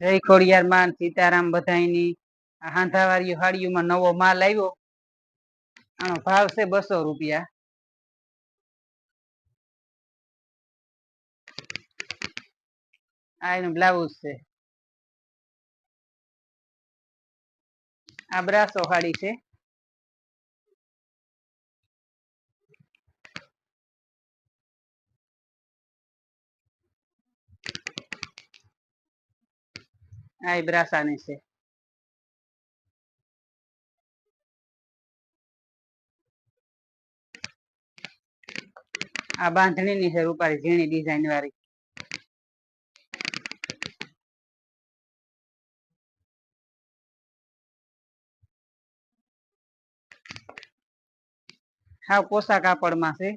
જય ખોડિયાર માન, સીતારામ બધાયની. હાંધાવાળી હાડીઓમાં નવો માલ આવ્યો. આનો ભાવ છે બસો રૂપિયા. આ એનું બ્લાઉઝ છે. આ બ્રાસો હાડી છે. આ ય બ્રાસાની છે. આ બાંધણીની છે રૂપારી ઝીણી ડિઝાઇન વાળી. હાવ પોસા કાપડમાં છે.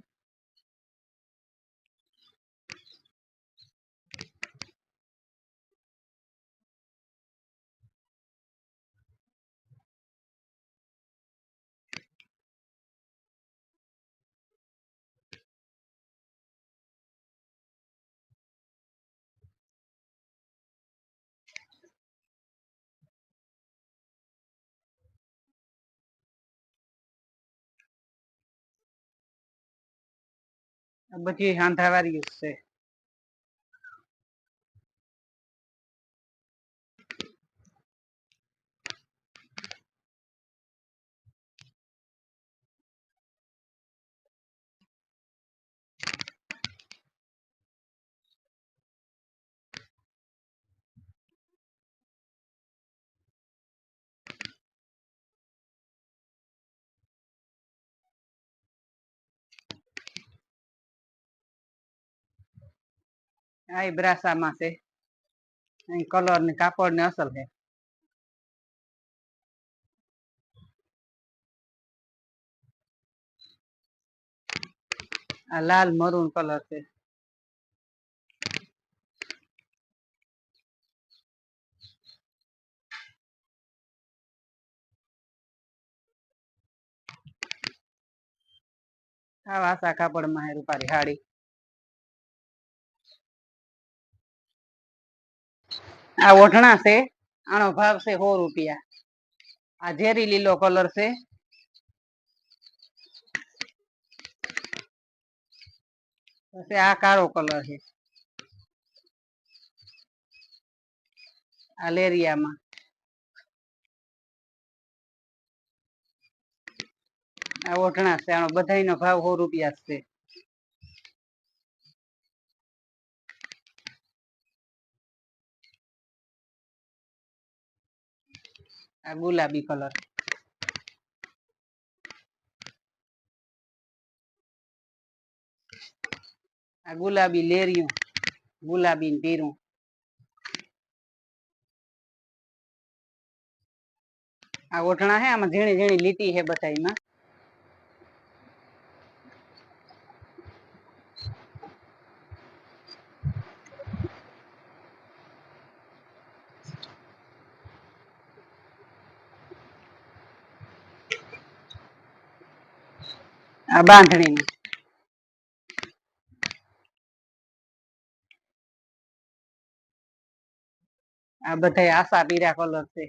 બધી હાંધાવાળી જ છે. આ ય બ્રાસામાં છે. અહીં કલર ને કાપડ ને અસલ છે. આ લાલ મરૂન કલર છે. આ વાસા કાપડમાં રૂપારી હાડી. આ ઓઢણા છે, આનો ભાવ છે સો રૂપિયા. આ ઝેરી લીલો કલર છે. પછી આ કાળો કલર છે. આ લેરિયામાં. આ ઓઢણા છે, આનો બધાનો ભાવ સો રૂપિયા છે. આ ગુલાબી કલર. આ ગુલાબી લેરિયું ગુલાબી પીરું. આ ઓઢણા હે, આમાં ઝીણી ઝીણી લીટી હે બધાયમાં. આ બાંધણી આ બધા આશા પીરા કલર છે.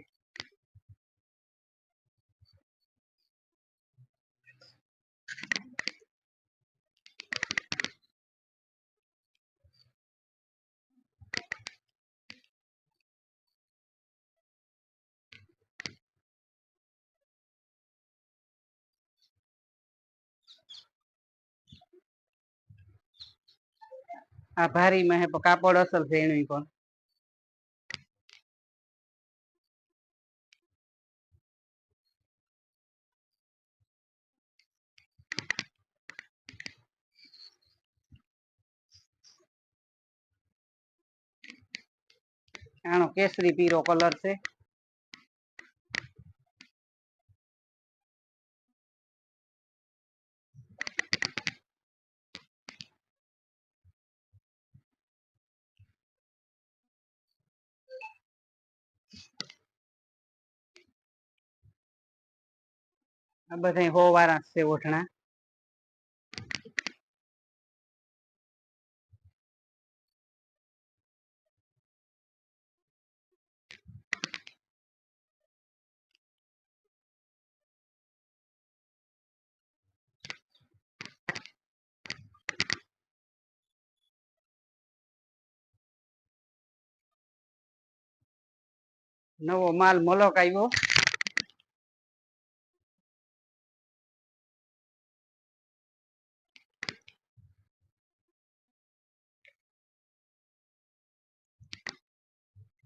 આ ભારીમાં હે કાપડ અસલ છે એનું પણ. આનો કેસરી પીરો કલર છે. આ બધા હો વાળા છે ઓઢણા. નવો માલ મલોક આવ્યો.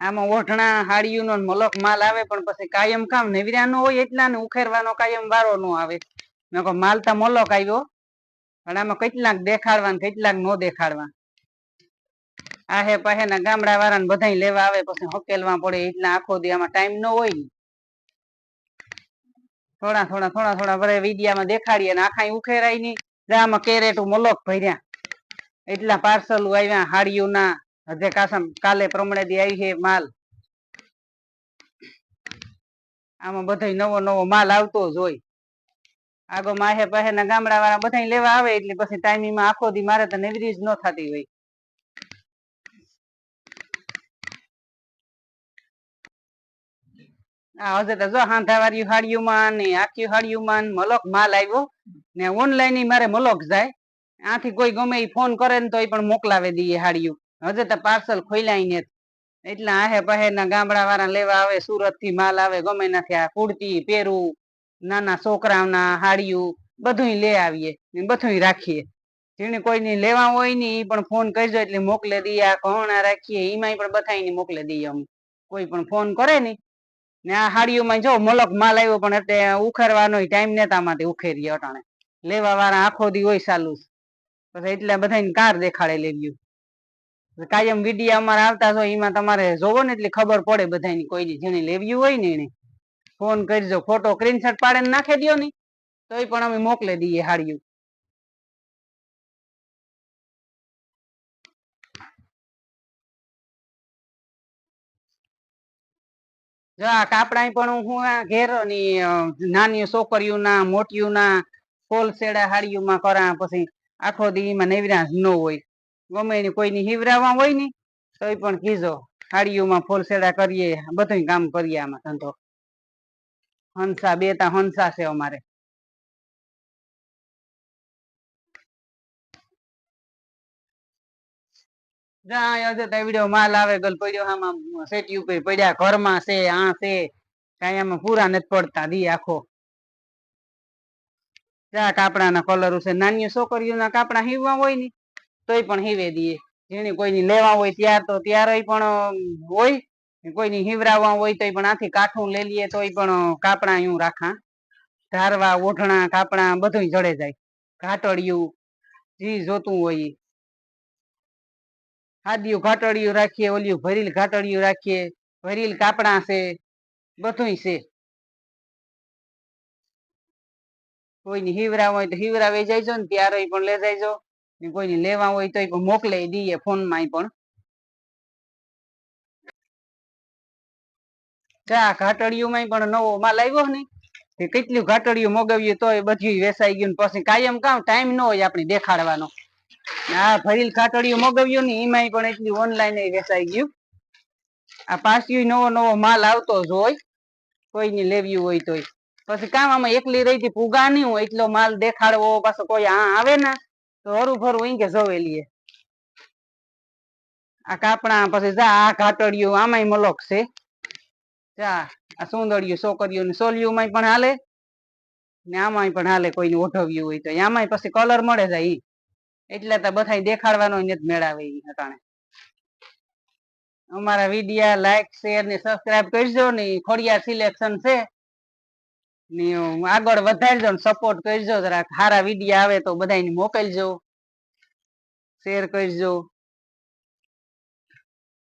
આમાં ઓઢણા નો મલક માલ આવે પણ પછી કાયમ કામ નેવર્યા નો હોય એટલા ને ઉખેરવાનો કાયમ વારો નો આવે. મેં કહો માલ તો મલક આવ્યો, પણ આમાં કેટલાક દેખાડવા ને કેટલાક નો દેખાડવા. આહે પાહે ના ગામડા વાળા ને બધા લેવા આવે, પછી હકેલવા પડે એટલા આખો દી આમાં ટાઈમ નો હોય થોડા થોડા થોડા થોડા ભરે વિદ્યામાં દેખાડીએ ને આખા ઉખેરાય નહીં આમાં કેરેટું મલક ભર્યા. એટલા પાર્સલ આવ્યા હાડિયું ના હજે કાસમ, કાલે પ્રમાણે દી આવી છે માલ. આમાં બધો નવો નવો માલ આવતો જ હોય. આગો માહે પહે ના ગામડા વાળા બધા લેવા આવે એટલે પછી ટાઈમિંગમાં આખો દી મારે તો નેવરી જ ન થતી હોય. આ હજે તો જો હાંધાવાળી હાડિયુંમાં ને આખી હાડિયુંમાં મલક માલ આવ્યો ને ઓનલાઈન મારે મલક જાય. આથી કોઈ ગમે એ ફોન કરે ને તો એ પણ મોકલાવે દઈએ હાડિયું હજે તો પાર્સલ ખોલ્યા ને એટલે આહે પાહે ના ગામડા વાળા લેવા આવે સુરતથી માલ આવે, ગમે નથી આ કુર્તી પેરું નાના છોકરાઓના હાડિયું બધું લે આવીએ બધું રાખીએ. જેને કોઈને લેવા હોય ને એ પણ ફોન કરજો, એટલે મોકલે દઈએ. આ ઘણા રાખીએ એમાં પણ બધાને મોકલે દઈએ અમે. કોઈ પણ ફોન કરે ને ને આ હાડીઓમાં જો મલક માલ આવ્યો પણ એટલે ઉખેરવાનો ટાઈમ નેતા માટે ઉખેરીએ અટાણે. લેવા વાળા આખો દી હોય ચાલુ. પછી એટલે બધાને કાર દેખાડે લેવ્યું કાયમ વીડિયો અમારે આવતા હોય એમાં તમારે જોવો ને એટલે ખબર પડે બધાની કોઈ જેને લેવ્યું હોય ને એને. ફોન કરજો ફોટો સ્ક્રીનશોટ પાડીને નાખી દો ને. તોય પણ અમે મોકલી દઈએ હાડિયું જો આ કાપડા પણ હું આ ઘેર નાની છોકરીઓના, મોટીઓના ફોલસેડા હાડીઓમાં કરા પછી આખો દી એમાં નેવરા ન હોય. ગમે એની કોઈની હિવરાવા હોય ને, તોય પણ કીજો હાડીઓમાં ફોલસેડા કરીએ બધું કામ કરીએ આમાં ધંધો. હંસા બે તા હંસા છે અમારે. તો વીડિયો માલ આવે, ગલ પડ્યો આમાં સેટી ઉપર પડ્યા, ઘરમાં છે, આ છે, કાંઈ આમાં પૂરા નથી પડતા, દી આખો. જ્યાં કાપડાના કલર છે નાની છોકરીઓના કાપડા હીવવા હોય ને તોય પણ હીવે દઈએ. જેને કોઈની લેવા હોય ત્યાર તો ત્યારે પણ હોય. કોઈની હિવરાવા હોય તોય પણ આથી કાઠું લઈ લઈએ તોય પણ કાપડા એવું રાખા. ધારવા, ઓઢણા કાપડા બધું જડે જાય. ઘાટડિયું, જે જોતું હોય. ઈ. ઘાટડિયું રાખીએ, ઓલિયું ભરીલ ઘાટડિયું રાખીએ. ભરીલ કાપડા છે. બધુંય છે. કોઈની હિવરા હોય તો હિવરા વે જાયજો ને ત્યારે પણ લઈ જાયજો ને કોઈને લેવા હોય તોય મોકલાઈ દઈએ દઈએ ફોનમાં પણ. ચા ઘાટડિયુંમાં પણ નવો માલ આવ્યો ને તે કેટલું ઘાટડિયું તો તોય બધું વેસાઈ ગયું પછી કાયમ કામ ટાઈમ ન હોય આપણે દેખાડવાનો. આ ભરીલ ઘાટડિયું મગાવ્યું ને એમાંય પણ એટલું ઓનલાઈન વેસાઈ ગયું. આ પાછું નવો નવો માલ આવતો જ હોય, કોઈને લેવ્યું હોય તોય. પછી કામ આમાં એકલી રહી પૂગા નહીં હોય, એટલો માલ દેખાડવો પાછો કોઈ આ આવે ને. તો હરું ફરું અહીં કે જોવે લઈએ આ કાપડા પછી જા, આ ઘાટડિયું આમાંય મલોક છે. જા, આ સુંદરિયું છોકરીયું ને સોલિયું પણ હાલે ને આમાંય પણ હાલે કોઈને ઓઢવ્યું હોય તો. આમાંય પછી કલર મળે જાય ઈ. એટલે તો બધા દેખાડવાનો જ મેળાવે ઈ અટાણે અમારા વિડિયા લાઈક શેર ને સબસ્ક્રાઇબ કરજો ને ખોડિયા સિલેક્શન છે. આગળ વધારજો ને સપોર્ટ કરજો. જરાક સારા વીડિયો આવે તો બધાને મોકલજો. શેર કરજો.